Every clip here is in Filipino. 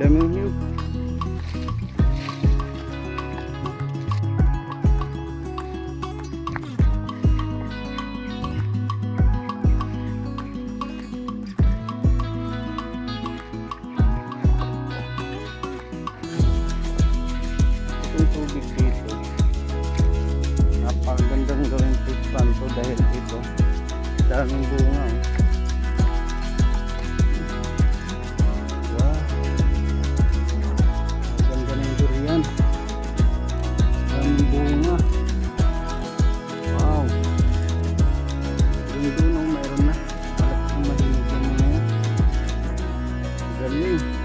Daming niyog. Galing.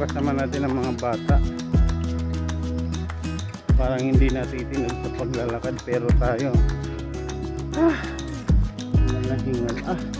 Kasama natin ang mga bata. Parang hindi natitinag sa paglalakad pero tayo. Ah, nalahingal. Ah.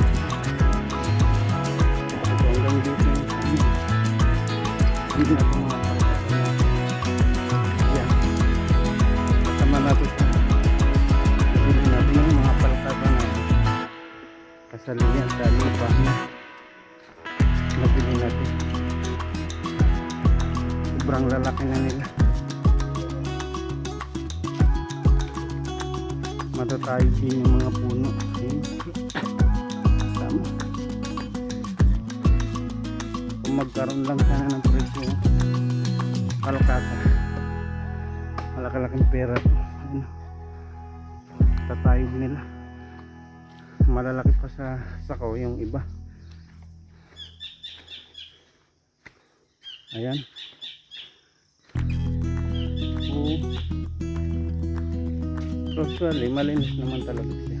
Sobrang lalaki na nila. matatayog din yung mga puno. Tama. Kung magkaroon lang sana ng presyo kalakata malakalaking pera ano, tatayog nila. Malalaki pa sa sakaw yung iba. Ayan Actually, malinis naman talaga siya.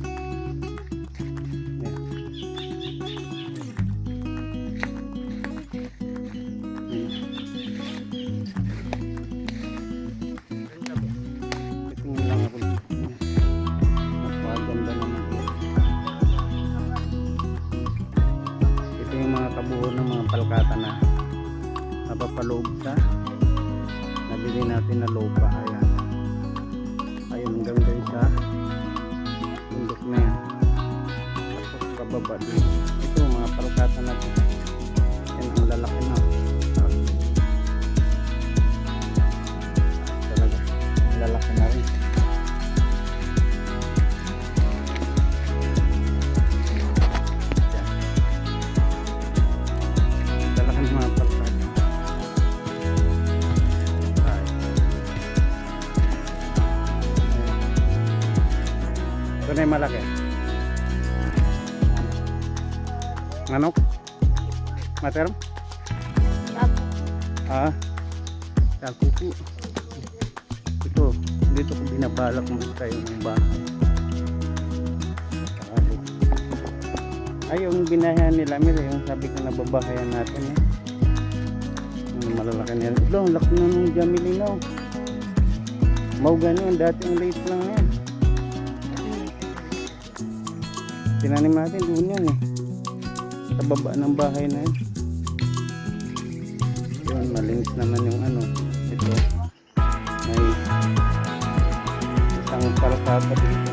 Tapos Manok? Materm? Ah, kakuku. Ito, dito ko binabalak mo tayo ng bahay. Ay, yung binahayan nila, Mir, yung sabi ko na babahayan natin eh. Yung malalaki nila. Ito, ang laki na nung Jamilino. Mau ganun, dati ang late lang yan. Tinanim natin doon yan eh. Sa baba ng bahay na yun. Yun, malinis naman yung ano. Ito. May isang palkata dito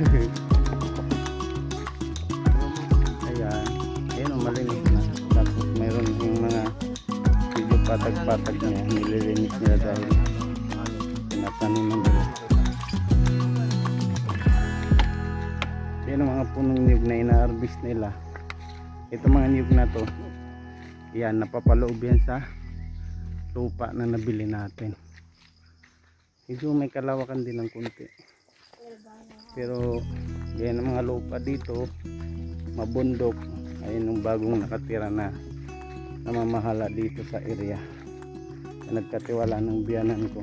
Ayan. Ayan malinis na. Tapos mayroon yung mga medyo patag-patag niya. Nililinis nila dahil tinataniman nila. Yan ang mga punong niyog na ina-harvest nila. Ito mga niyog na to. Yan, napapaloob yan sa lupa na nabili natin. Medyo may kalawakan din ng kunti. Pero yan ang mga lupa dito, mabundok. Ayun yung bagong nakatira na namamahala dito sa area. Na nagkatiwala ng biyanan ko.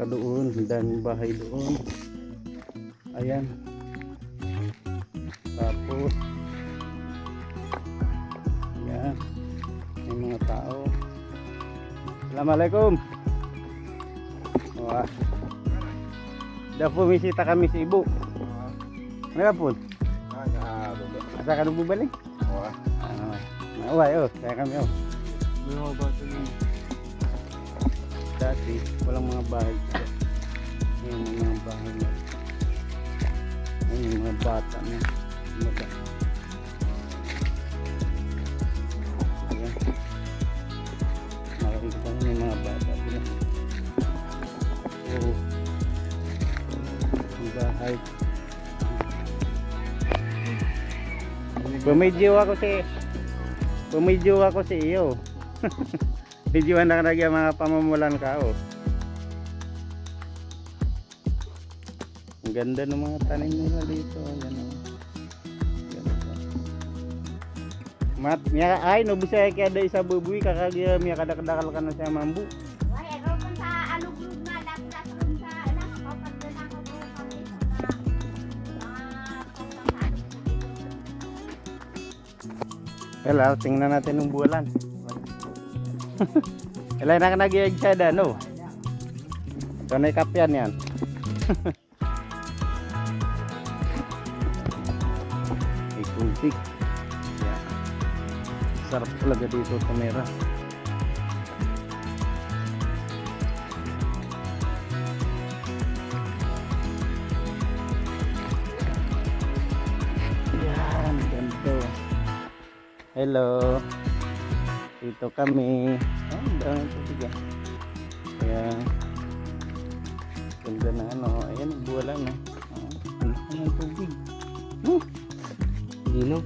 Ka doon, daming bahay doon. Ayan. Tapos, ayan. May mga tao. Assalamualaikum. Wah. Dah pumisita kami sa ibu. Ano po? Asa ka nung bubalik? Ah, naway oh, kaya kami oh. Dati, walang mga bahay. Ngayon, may mga bahay na. Ngayon, yung mga bata na. Mga Ayan. Makikita ko may mga bata. Oo. Ang bahay. Bumidyo ako si Bumidyo ako si iyo. Videoan na ang mga pamamulan ka oh. Ang ganda ng mga tanim nila dito. Ayan oh. Ganda. Mat, miya ay no bisa kaya ada isa bubuy kakagya miya kada kadakal ka na siya mambu. Hello, tingnan natin ng bulan. Ilan na ka nag-iig siya da, no? Ito na ikapyan yan. Ikuntik. Yeah. Sarap talaga dito sa Hello. Dito kami. Oh, ang dami tubig ah. Ayan. Ganda na ano. Ayan, buwalan na. Oh, laki ng tubig. Oh, Dino?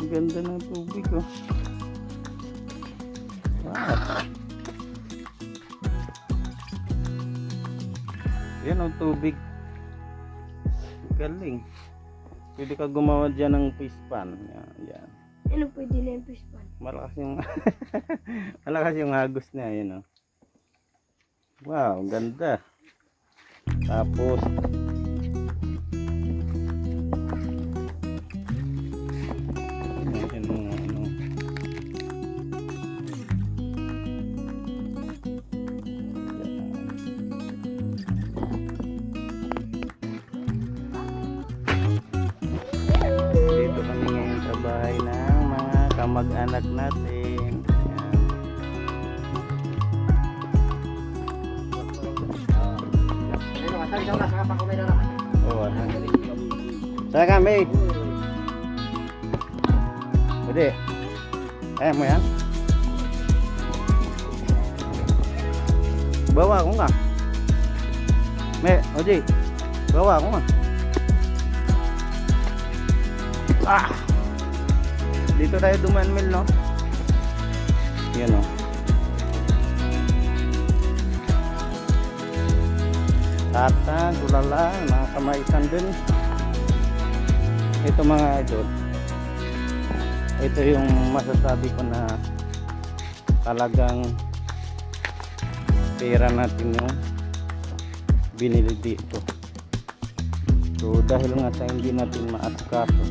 ang ganda ng tubig oh. Wow. Yan ang tubig. Galing. Pwede ka gumawa dyan ng fish pan. Yan. yan. Ano pwede na yung fish pan? Malakas yung malakas yung hagos niya, yun oh. Wow, ganda. Tapos kami? Pwede. Kaya mo yan? Bawa ko nga. Me, Oji. Bawa ko nga. Ah! Dito tayo duman mil, no? Yan, oh. Tata, tulala, mga kamaisan din. Ito mga idol. Ito yung masasabi ko na talagang pera natin yung binili dito. So dahil nga sa hindi natin maasikaso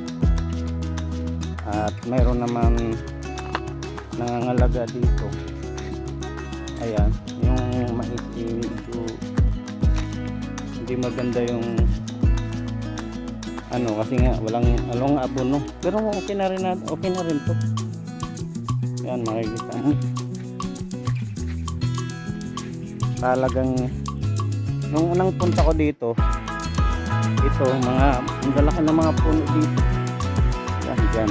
at mayroon naman nangangalaga dito. Ayan, yung mais eh, medyo hindi maganda yung ano kasi nga walang along abono pero okay na rin na, okay na rin to. Yan makikita mo. Talagang nung unang punta ko dito ito mga ang lalaki ng mga puno dito. Yan dyan.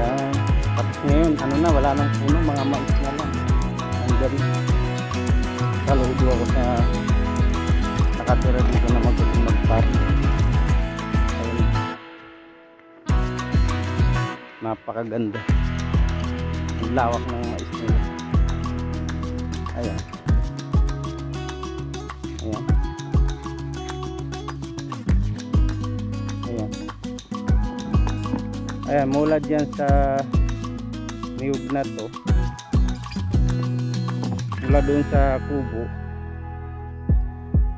Yan. Tapos ngayon ano na wala nang puno mga mais na lang. Ang galing. Saludo ako sa nakatira dito na magaling napaka napakaganda. Ang lawak ng mais nila ayan. Ayan. Ayan. Ayan mula dyan sa niyog na to. Mula doon sa kubo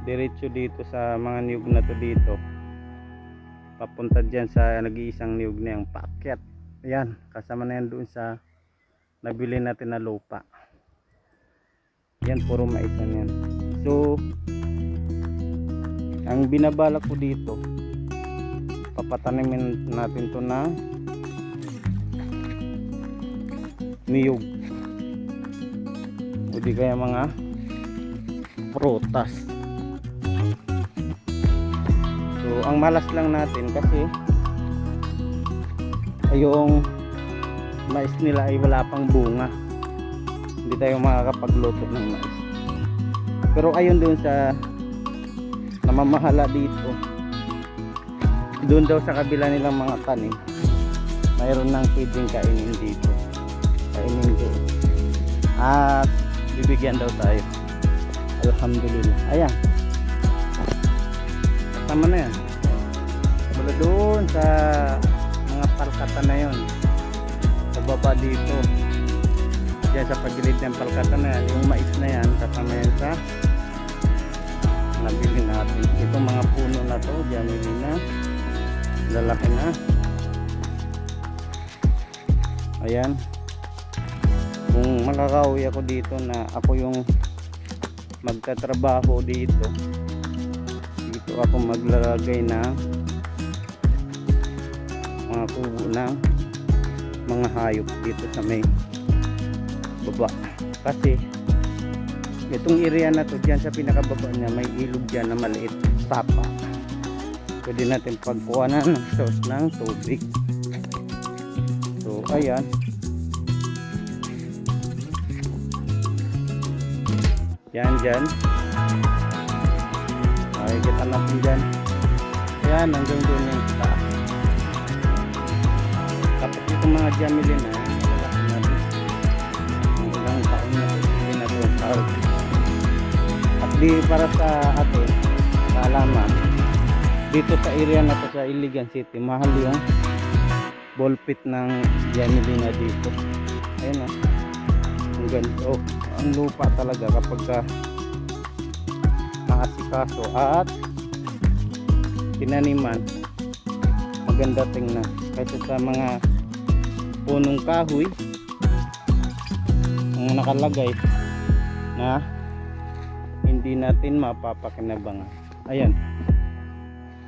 diretso dito sa mga niyog na to dito. Papunta dyan sa nag-iisang niyog na yung paakyat. Ayan kasama na yan doon sa nabili natin na lupa. Yan puro maisan yan. So ang binabalak ko dito papatanimin natin to na niyog. O kaya mga prutas so ang malas lang natin kasi yung mais nila ay wala pang bunga. Hindi tayo makakapagluto ng mais. Pero ayon doon sa namamahala dito doon daw sa kabila nilang mga tanim mayroon nang pwedeng kainin dito. Kainin doon at bibigyan daw tayo. Alhamdulillah. Ayan kasama na yan. Mula doon sa mga palkata na yon sa baba dito. Diyan sa pagilid ng palkata na yan. Yung mais na yan kasama yan sa nabili natin. Itong mga puno na to jamili na. Lalaki na. Ayan. Kung makakauwi ako dito na ako yung magtatrabaho dito dito ako maglalagay na mga kubo ng mga hayop dito sa may baba. Kasi itong area na to dyan sa pinakababa niya may ilog dyan na maliit sapa. Pwede natin pagkuhanan ng source ng tubig. So ayan. Yan dyan makikita natin dyan. Ayan hanggang doon yung taas tapos itong mga jamili na malalaki na rin. Ang ilang taon na rin tawag at di para sa atin sa alaman dito sa area na to sa Iligan City mahal yung ball pit ng jamili na dito. Ayun o ang ganito ang lupa talaga kapag ka naasikaso at tinaniman maganda tingnan. Kaysa sa mga punong kahoy ang nakalagay na hindi natin mapapakinabangan. Ayan.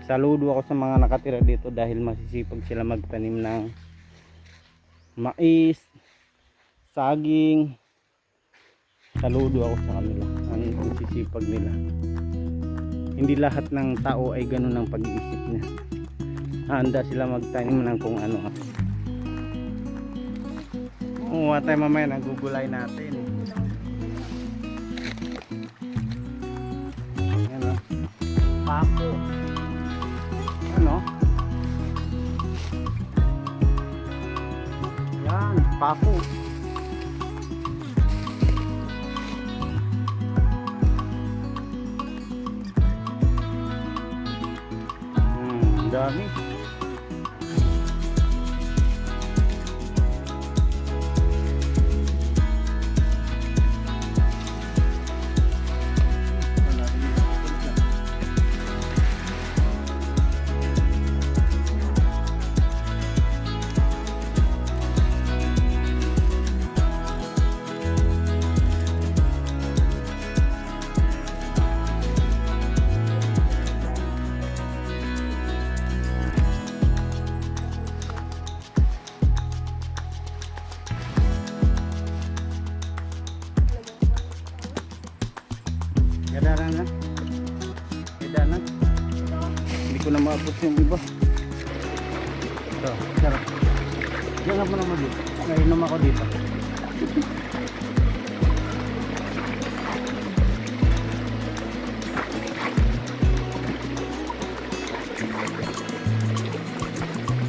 Saludo ako sa mga nakatira dito dahil masisipag sila magtanim ng mais saging. Saludo ako sa kanila. Ang sisipag nila hindi lahat ng tao ay ganun ang pag-iisip niya. Handa sila magtanim ng kung ano. Umuha tayo mamaya ng gugulay natin. Yan o pako. Ano? Yan pako dami. Maabot yung iba. Ito, sarap. Diyan pa naman dito. Nainom ako dito.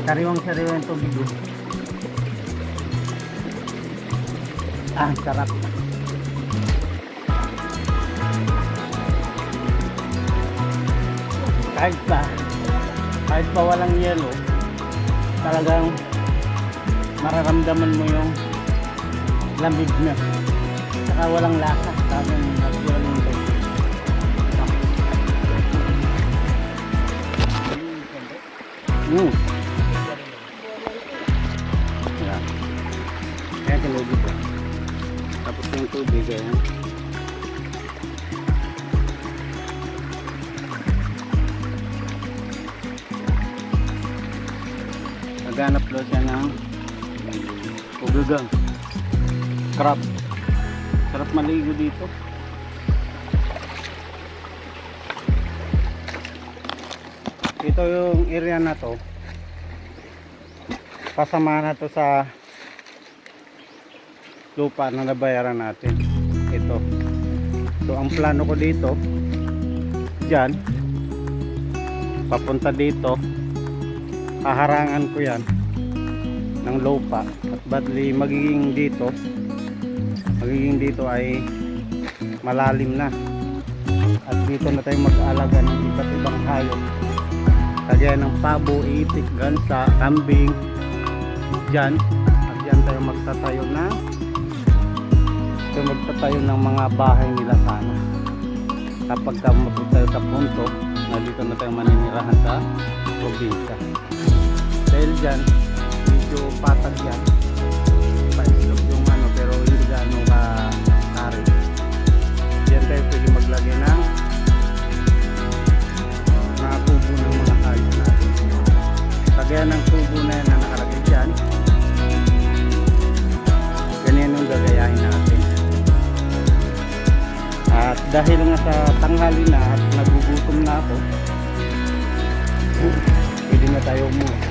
Sariwang sariwa yung tubig. oh. Ah, sarap. Kahit pa, kahit pa walang yelo, talagang mararamdaman mo yung lamig na. Saka walang lasa. Talagang natural yung tayo. Mm. Yan. Kaya kinugit ko. Tapos yung tubig, ayan. Naghanap daw siya ng ugagang. Crab. Sarap maligo dito. Ito yung area na to. Kasama na to sa lupa na nabayaran natin. Ito. So ang plano ko dito, dyan, papunta dito, haharangan ko yan ng lupa. At badly magiging dito magiging dito ay malalim na. At dito na tayo mag-aalaga ng iba't ibang hayop. Kagaya ng pabo, itik, gansa, kambing dyan. At dyan tayo magtatayo na tayo magtatayo ng mga bahay nila sana. Kapag tayo sa punto na dito na tayo maninirahan sa probinsya dahil dyan medyo patag yan. Paislog yung ano pero hindi gaano ka kari dyan tayo pwede maglagay ng mga tubo ng mga hayop natin. Kagaya ng tubo na yan na nakalagay dyan. Ganyan yung gagayahin natin. At dahil nga sa tanghali na at nagugutom na ako pwede na tayo umuwi